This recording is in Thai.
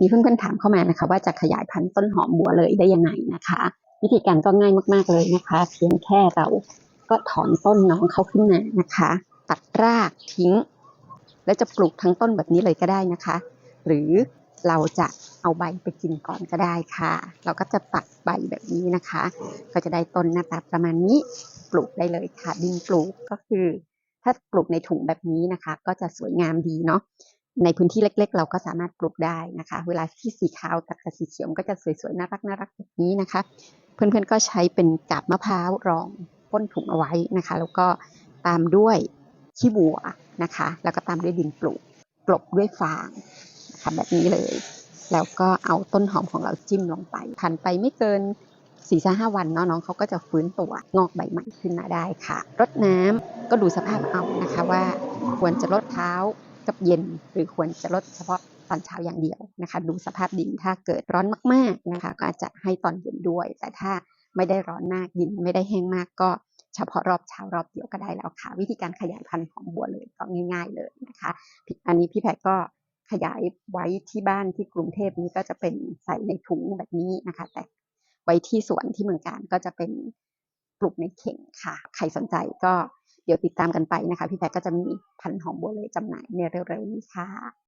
มีเพื่อนๆถามเข้ามานะคะ ว่าจะขยายพันธุ์ต้นหอมบัวเลยได้ยังไงนะคะ วิธีการก็ง่ายมากๆเลยนะคะ เพียงแค่เราก็ถอนต้นน้องเขาขึ้นมานะคะ ตัดรากทิ้ง แล้วจะปลูกทั้งต้นแบบนี้เลยก็ได้นะคะ หรือเราจะเอาใบไปกินก่อนก็ได้ค่ะ เราก็จะตัดใบแบบนี้นะคะ ก็จะได้ต้นหน้าตาประมาณนี้ปลูกได้เลยค่ะ ดินปลูกก็คือ ถ้าปลูกในถุงแบบนี้นะคะ ก็จะสวยงามดีเนาะ ในพื้นที่เล็ก ๆ เราก็สามารถปลูกได้นะคะ เวลาที่สีขาวตัดกับสีเขียวมันก็จะสวยๆน่ารักน่ารักแบบนี้นะคะ เพื่อนๆก็ใช้เป็นกาบมะพร้าวรองก้นถุงเอาไว้นะคะ แล้วก็ตามด้วยขี้วัวนะคะ แล้วก็ตามด้วยดินปลูกกลบด้วยฟางนะคะแบบนี้เลย แล้วก็เอาต้นหอมของเราจิ้มลงไปผ่านไปไม่เกิน4ี่ห้าวันเนาะน้องเขาก็จะฟื้นตัวงอกใบใหม่ขึ้นมาได้ค่ะ รดน้ำก็ดูสภาพเอานะคะว่าควรจะลดเช้า กับเย็น หรือควรจะลดเฉพาะตอนเช้าอย่างเดียวนะคะ ดูสภาพดินถ้าเกิดร้อนมากๆนะคะ ก็อาจจะให้ตอนเย็นด้วย แต่ถ้าไม่ได้ร้อนมากดินไม่ได้แห้งมากก็เฉพาะรอบเช้ารอบเดียวก็ได้แล้วค่ะ วิธีการขยายพันธุ์ของบัวเลยก็ง่าย ๆเลยนะคะอันนี้พี่แพรก็ขยายไว้ที่บ้านที่กรุงเทพนี้ก็จะเป็นใส่ในถุงแบบนี้นะคะ แต่ไว้ที่สวนที่เมืองการก็จะเป็นปลูกในเข่งค่ะ ใครสนใจก็ เดี๋ยวติดตามกันไปนะคะ พี่แพทก็จะมีพันหอมบัวเลยจำหน่ายในเร็วๆนี้ค่ะ